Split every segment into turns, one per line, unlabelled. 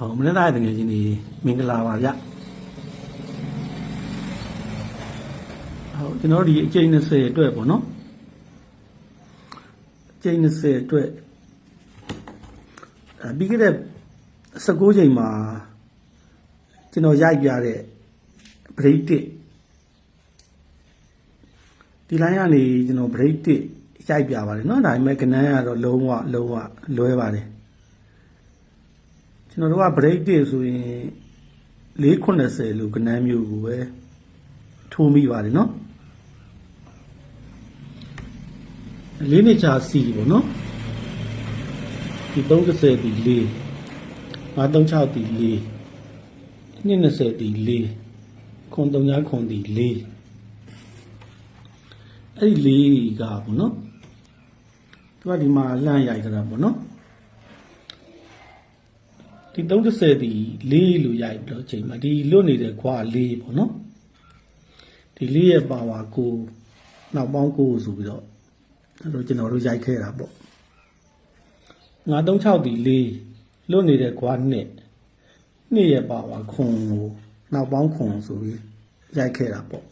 ဟောမနေ့သားရဲ့တကယ်ချင်းဒီမင်္ဂလာပါဗျဟောကျွန်တော်တို့ဒီအကျိန်20အတွက်ပေါ့နော်အကျိန်20အတွက်အပြီးခဲ့တဲ့19ချိန်မှာကျွန်တော်ရိုက်ပြတဲ့ break 1ဒီ line ကနေကျွန်တော် break 1ရိုက်ပြပါတယ်เนาะဒါပေမဲ့ကနန်းကတော့လုံးဝလုံးဝလွဲပါတယ် ကျွန်တော်တို့က break တွေဆိုရင်490လို့ကနန်းမျိုးကိုပဲထိုးမိပါတယ်နော်လေးနှစ်ချာစီပေါ့နော်ဒီ30ဒီ4 536ဒီ4 220ဒီ4ခွန်3ခွန်ဒီ4အဲ့ဒီ4ကပေါ့နော်သူကဒီမှာလန့်ရိုက်ကြတာပေါ့နော် ဒီ30ဒီ4လို့ရိုက်ပြီးတော့ချိန်မှာဒီလွတ်နေတဲ့ခွာ4ပေါ့နော်ဒီ4ရဲ့ပါဝါကိုနောက်ပေါင်း9ဆိုပြီးတော့အဲ့တော့ကျွန်တော်တို့ရိုက်ခဲ့တာပေါ့936ဒီ4လွတ်နေတဲ့ခွာ2နှစ်ရဲ့ပါဝါခွန်ကိုနောက်ပေါင်းခွန်ဆိုပြီးရိုက်ခဲ့တာပေါ့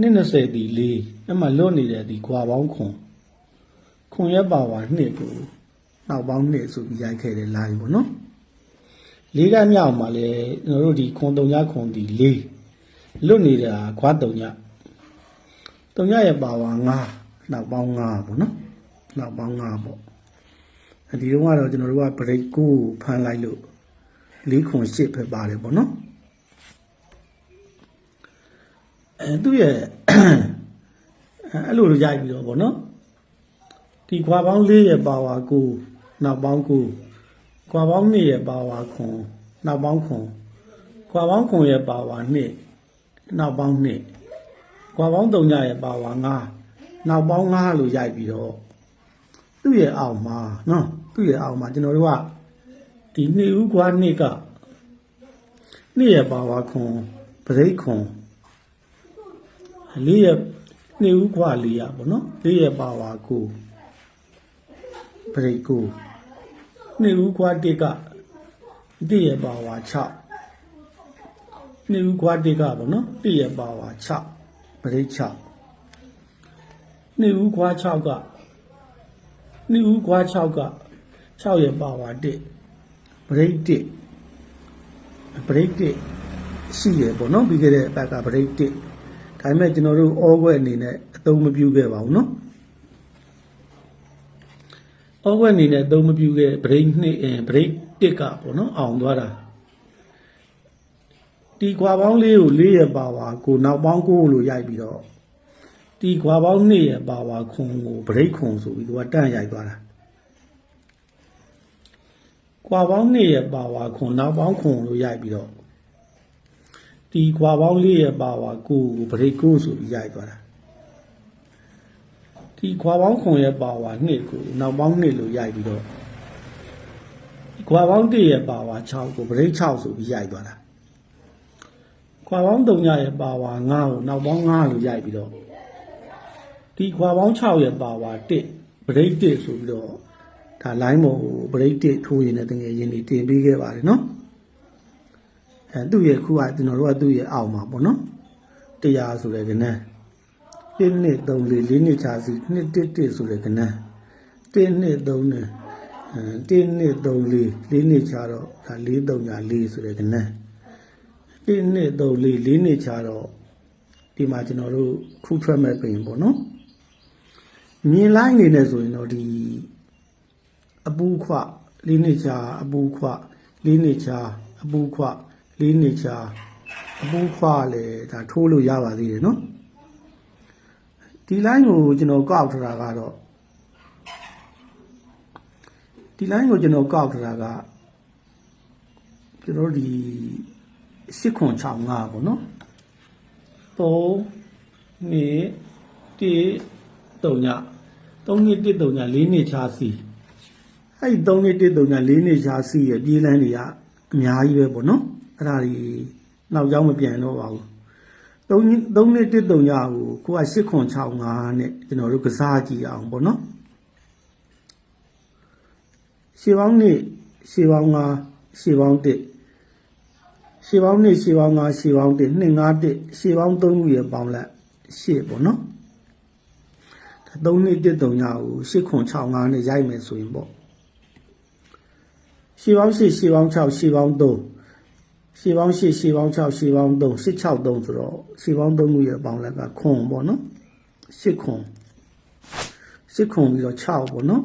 နှစ်20ဒီ4အဲ့မှာလွတ်နေတဲ့ဒီခွာပေါင်းခွန်ခွန်ရဲ့ပါဝါ2ကို နောက်ပေါင်းနှစ်ဆိုပြီးရိုက်ခဲ့တဲ့ line ပေါ့နော်လေးကမြောက်မှာလဲကျွန်တော်တို့ဒီခွန်တုံညခွန်ဒီလေးလွတ်နေတာခွာတုံညတုံညရဲ့ပါဝါ9နောက်ပေါင်း9ပေါ့နော်နောက်ပေါင်း9ပေါ့အဲဒီတော့ကတော့ကျွန်တော်တို့က break ကိုဖမ်းလိုက်လို့လေးခွန်8ပဲပါတယ်ပေါ့နော်အဲသူ့ရဲ့အဲ့လိုလိုရိုက်ပြီးတော့ပေါ့နော်ဒီခွာပေါင်း၄ရဲ့ပါဝါကို နောက်ပေါင်းကိုခွာပေါင်း၂ရဲ့ပါဝါခွန်နောက်ပေါင်းခွန်ခွာပေါင်းခွန်ရဲ့ပါဝါ2နောက်ပေါင်း2ခွာပေါင်း3ညရဲ့ပါဝါ9နောက်ပေါင်း9လို့ရိုက်ပြီးတော့သူ့ရဲ့အောက်မှာနော်သူ့ရဲ့အောက်မှာကျွန်တော်တို့ကဒီနှစ်ဦးခွာနှစ်ကနှစ်ရဲ့ပါဝါခွန်ပရိတ်ခွန်လေးရဲ့နှစ်ဦးခွာလေးရပါတော့လေးရဲ့ပါဝါကိုပရိတ်ကို နှစ်ဦးခွာတစ်ကတည့်ရပါဝါ6နှစ်ဦးခွာတစ်ကပေါ့နော်တည့်ရပါဝါ6ပရိတ်6နှစ်ဦးခွာ6ကနှစ်ဦးခွာ6က6ရပါဝါ1ပရိတ်1ပရိတ်1ရှိရပေါ့နော်ပြီးခဲ့တဲ့အပတ်ကပရိတ်1ဒါပေမဲ့ကျွန်တော်တို့အောခွဲအနေနဲ့အသုံးမပြုခဲ့ပါဘူးနော်အောက်ဝ က်အနေနဲ့အသုံးမပြုခဲ့ break နှစ်အဲ break တစ်ကပေါ့နော်အောင်သွားတာဒီခွာပေါင်းလေးကိုလေးရပါဝါကိုနောက်ပေါင်းကိုလို့ရိုက်ပြီးတော့ဒီခွာပေါင်းနှစ်ရပါဝါခွန်ကို break ခွန်ဆိုပြီးသူကတန့်ရိုက်သွားတာခွာပေါင်းနှစ်ရပါဝါခွန်နောက်ပေါင်းခွန်လို့ရိုက်ပြီးတော့ဒီခွာပေါင်းလေးရပါဝါကိုကို break ကိုဆိုပြီးရိုက်သွားတာ ဒီခွာပေါင်းခွန်ရဲ့ပါဝါနှစ်ကိုနောက်ပေါင်းနှစ်လို့ရိုက်ပြီးတော့ဒီခွာပေါင်းတစ်ရဲ့ပါဝါ6ကိုဗရိတ်6ဆိုပြီးရိုက်သွားတာခွာပေါင်း3ညရဲ့ပါဝါ9ကိုနောက်ပေါင်း9လို့ရိုက်ပြီးတော့ဒီခွာပေါင်း6ရဲ့ပါဝါ1ဗရိတ်1ဆိုပြီးတော့ဒါ line ပေါ်ကိုဗရိတ်1ထိုးရင်လည်းတကယ်ရင်းနေတင်ပေးခဲ့ပါတယ်နော်အဲသူ့ရဲ့ခုကကျွန်တော်တို့ကသူ့ရဲ့အောက်မှာပေါ့နော်တရားဆိုတဲ့ကနန်း 1နှစ်3လေး4နှစ်ချာစီ2တစ်တစ်ဆိုတဲ့ကဏ္ဍ1နှစ်3နှစ်အဲ1နှစ်3လေး4နှစ်ချာတော့ဒါ4 3ညာ4ဆိုတဲ့ကဏ္ဍ1နှစ်3လေး4နှစ်ချာတော့ဒီမှာကျွန်တော်တို့ခုထွက်မဲ့ပြင်ပေါ့နော်မြင်လိုက်နေနေဆိုရင်တော့ဒီအပူခွ4နှစ်ချာအပူခွ4နှစ်ချာအပူခွ4နှစ်ချာအပူခွလေဒါထိုးလို့ရပါသေးတယ်နော် ဒီ line ကိုကျွန်တော်ကောက်ထတာကတော့ဒီ line ကိုကျွန်တော်ကောက်ထတာကကျွန်တော်ဒီစစ်ခွန်65ပေါ့နော်3နှစ်1 3ည3နှစ်1 3ည4နှစ်ချာစီအဲ့ဒီ3နှစ်1 3ည4နှစ်ချာစီရဲ့ပြေးလန်းတွေကအများကြီးပဲပေါ့နော်အဲ့ဒါဒီနောက်ကြောင်းမပြန်တော့ပါဘူး 3 3နှစ်1 3ညကိုကိုက8ခွန်65နဲ့ကျွန်တော်တို့ကစားကြည့်အောင်ပေါ့နော်ရှေးပေါင်းနှစ်ရှေးပေါင်း9ရှေးပေါင်း1ရှေးပေါင်း2ရှေးပေါင်း9ရှေးပေါင်း1 2 5 1ရှေးပေါင်း3ခုရဲ့ပေါင်းလက်ရှေ့ပေါ့နော်ဒါ3နှစ်1 3ညကိုရှစ်ခွန်6 5နဲ့ရိုက်မယ်ဆိုရင်ပေါ့ရှေးပေါင်း8ရှေးပေါင်း6ရှေးပေါင်း3 ရှေးပေါင်း8ရှေးပေါင်း6ရှေးပေါင်း3 8 6 3ဆိုတော့ရှေးပေါင်း3ခုရဲ့ပေါင်းလက်ကခွန်ပေါ့နော်ရှစ်ခွန်ရှစ်ခွန်ပြီးတော့6ပေါ့နော်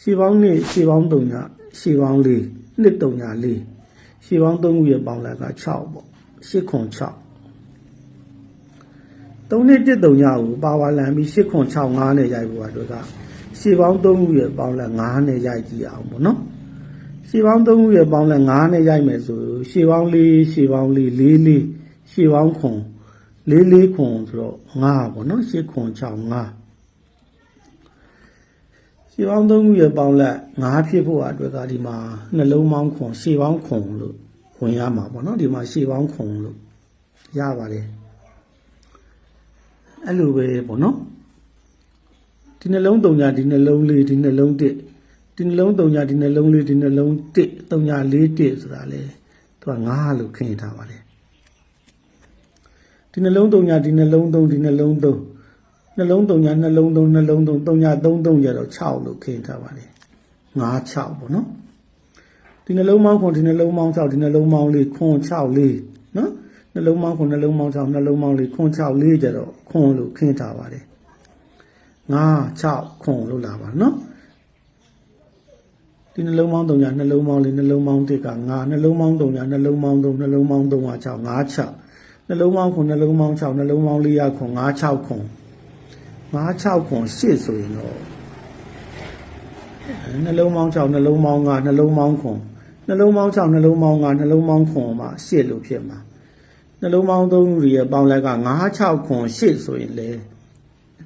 ရှေးပေါင်းနှစ်ရှေးပေါင်း3ညရှေးပေါင်း4နှစ်3ည4ရှေးပေါင်း3ခုရဲ့ပေါင်းလက်က6ပေါ့8ခွန်6 3နှစ်1 3ညကိုပါဝါလန်ပြီး8ခွန်6 5နဲ့ရိုက်ဖို့အတွက်ကရှေးပေါင်း3ခုရဲ့ပေါင်းလက်9နဲ့ရိုက်ကြည့်အောင်ပေါ့နော် ရှေးပေါင်း3ခုရဲ့ပေါင်းလက်9နဲ့ရိုက်မယ်ဆိုရှေးပေါင်း4ရှေးပေါင်း4 4 4ရှေးပေါင်းခွန်4 4ခွန်ဆိုတော့9ပေါ့နော်8ခွန်6 5ရှေးပေါင်းသုံးခုရဲ့ပေါင်းလက်ငါးဖြစ်ဖို့အတွက်ကဒီမှာနှလုံးပေါင်းခွန်ရှေးပေါင်းခွန်လို့ဝင်ရမှာပေါ့နော်ဒီမှာရှေးပေါင်းခွန်လို့ရပါတယ်အဲ့လိုပဲပေါ့နော်ဒီနှလုံးတုံညာဒီနှလုံးလေးဒီနှလုံးတစ် ဒီနှလုံးတုံညာဒီနှလုံးလေးဒီနှလုံးတစ်တုံညာလေးတစ်ဆိုတာလေသူကငါးလို့ခင်းထားပါတယ်ဒီနှလုံးတုံညာဒီနှလုံးသုံးဒီနှလုံးသုံးနှလုံးသုံးညာနှလုံးသုံးနှလုံးသုံးသုံးညာသုံးသုံးရတော့6လို့ခင်းထားပါတယ်9 6ပေါ့နော်ဒီနှလုံးမောင်းခွန်ဒီနှလုံးမောင်း6ဒီနှလုံးမောင်းလေးခွန်6လေးနော်နှလုံးမောင်းခွန်နှလုံးမောင်း6နှလုံးမောင်းလေးခွန်6လေးကြတော့ခွန်လို့ခင်းထားပါတယ်9 6ခွန်လို့လာပါနော် ဒီနှလုံးမောင်းသုံးညာနှလုံးမောင်းလေးနှလုံးမောင်းတစ်က9နှလုံးမောင်းသုံးညာနှလုံးမောင်း3နှလုံးမောင်း3က6 9 6နှလုံးမောင်းခွန်နှလုံးမောင်း6နှလုံးမောင်းလေးရခွန်9 6ခွန် ၅6ခွန်8ဆိုရင်တော့အဲနှလုံးပေါင်း6နှလုံးပေါင်း5နှလုံးပေါင်းခွန်နှလုံးပေါင်း6နှလုံးပေါင်း5နှလုံးပေါင်းခွန်မှာ8လို့ဖြစ်မှာနှလုံးပေါင်း3ခုရဲ့ပေါင်းလက်က9 6ခွန်8ဆိုရင်လေ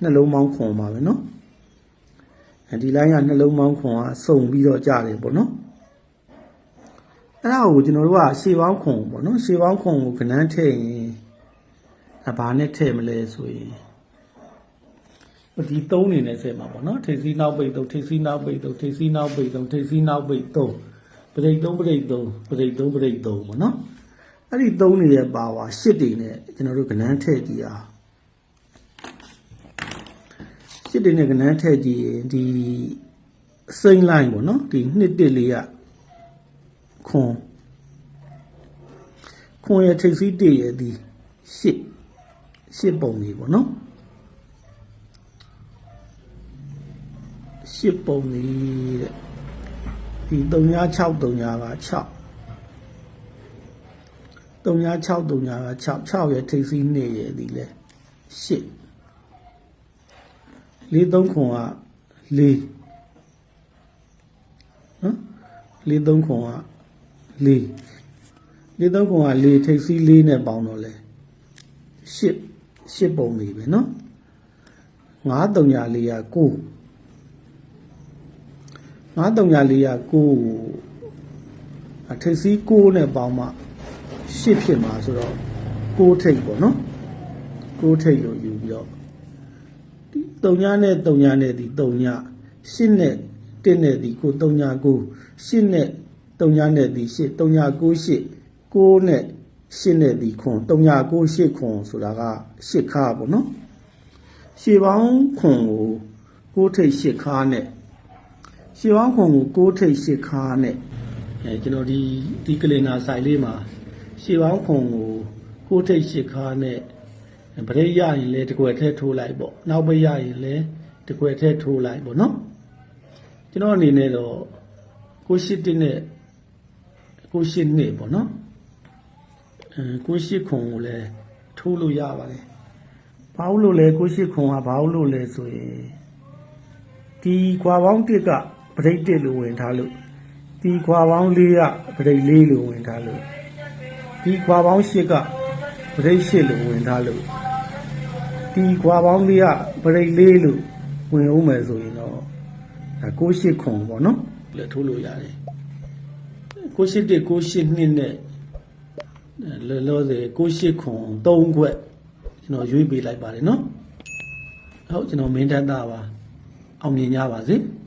နှလုံးပေါင်းခွန်ပါပဲเนาะအဲ ဒီလိုင်းကနှလုံးပေါင်းခွန်ကစုံပြီးတော့ကြားတယ်ပေါ့နော်အဲ့ဒါကိုကျွန်တော်တို့ကရှေးပေါင်းခွန်ပေါ့နော်ရှေးပေါင်းခွန်ကိုခဏန်းထည့်ရင်အဘာနဲ့ထည့်မလဲဆိုရင်ဒီသုံးနေနဲ့ဆက်မှာပေါ့နော်ထိပ်စီးနောက်ပိတ်သုံးထိပ်စီးနောက်ပိတ်သုံးထိပ်စီးနောက်ပိတ်သုံးထိပ်စီးနောက်ပိတ်သုံးပရိတ်သုံးပရိတ်သုံးပရိတ်သုံးပရိတ်သုံးပေါ့နော်အဲ့ဒီသုံးနေရဲ့ပါဝါရှစ်တွေနဲ့ကျွန်တော်တို့ကဏ္ဍထည့်ကြည့်အောင် ရှစ်တွေနဲ့ကဏ္ဍထည့်ကြည့်ရင်ဒီစိမ့်လိုင်းပေါ့နော်ဒီနှစ်တစ်လေးကခွန်ခွန်ရဲ့ထိပ်စီးတည့်ရဲ့ဒီရှစ်ရှစ်ပုံကြီးပေါ့နော်ရှစ်ပုံလေးတဲ့ဒီ3 6 3 6က6 3 6 3 3က6 6ရဲ့ထိပ်စီးနေရဲ့ဒီလဲ8 4 3ခွန်က4နော်4 3ခွန်က4 4 3ခွန်က4ထိပ်စီး4နဲ့ပေါင်းတော့လဲ8 8ပုံလေးပဲနော်9 3 4က9ငါးတုံညာလေးကကိုအထိပ်စီး6နဲ့ပေါင်းမှ8ဖြစ်မှာဆိုတော့6ထိပ်ပေါ့နော်6ထိပ်လို့ယူပြီးတော့ ဒီတုံညာနဲ့တုံညာနဲ့ဒီတုံညာ8နဲ့1နဲ့ဒီကိုတုံညာ9 8နဲ့တုံညာနဲ့ဒီ8တုံညာ9 8 9နဲ့8နဲ့ဒီခွန်တုံညာ9 8ခွန်ဆိုတာက8ခါပေါ့နော်ရှေပေါင်းခွန်ကို6ထိပ်8ခါနဲ့ရှေးဝါခုံကို6ထိပ်8ခါနဲ့အဲကျွန်တော်ဒီဒီကလင်နာဆိုင်လေးမှာရှေးဝါခုံကို6ထိပ်8ခါနဲ့ ဗရိတ်ရရင်လည်းတကွယ်ထဲထိုးလိုက်ပေါ့နောက်ဘက်ရရင်လည်းတကွယ်ထဲထိုးလိုက်ပေါ့နော်ကျွန်တော်အနေနဲ့တော့ကိုရှိတင်နဲ့ကိုရှိနှစ်ပေါ့နော်အဲကိုရှိခုံကိုလည်းထိုးလို့ရပါတယ်ဘာလို့လဲကိုရှိခုံကဘာလို့လဲဆိုရင်ဒီကွာပေါင်းတစ်ကပရိတ်တစ်လို့ဝင်ထားလို့ဒီခွာပေါင်း၄ကပရိတ်၄လို့ဝင်ထားလို့ဒီခွာပေါင်း၈ကပရိတ်၈လို့ဝင်ထားလို့ ဒီခွာပေါင်း၄ကပရိတ်၄လို့ဝင်အောင်မယ်ဆိုရင်တော့ဒါကိုရှိခွန်ပေါ့နော်လက်ထိုးလို့ရတယ်ကိုရှိတစ်ကိုရှိနှစ်နဲ့လောလောဆယ်ကိုရှိခွန်၃ခွက်ကျွန်တော်ရွေးပေးလိုက်ပါတယ်နော်ဟုတ်ကျွန်တော်မင်းထက်သားပါအောင်မြင်ကြပါစေ။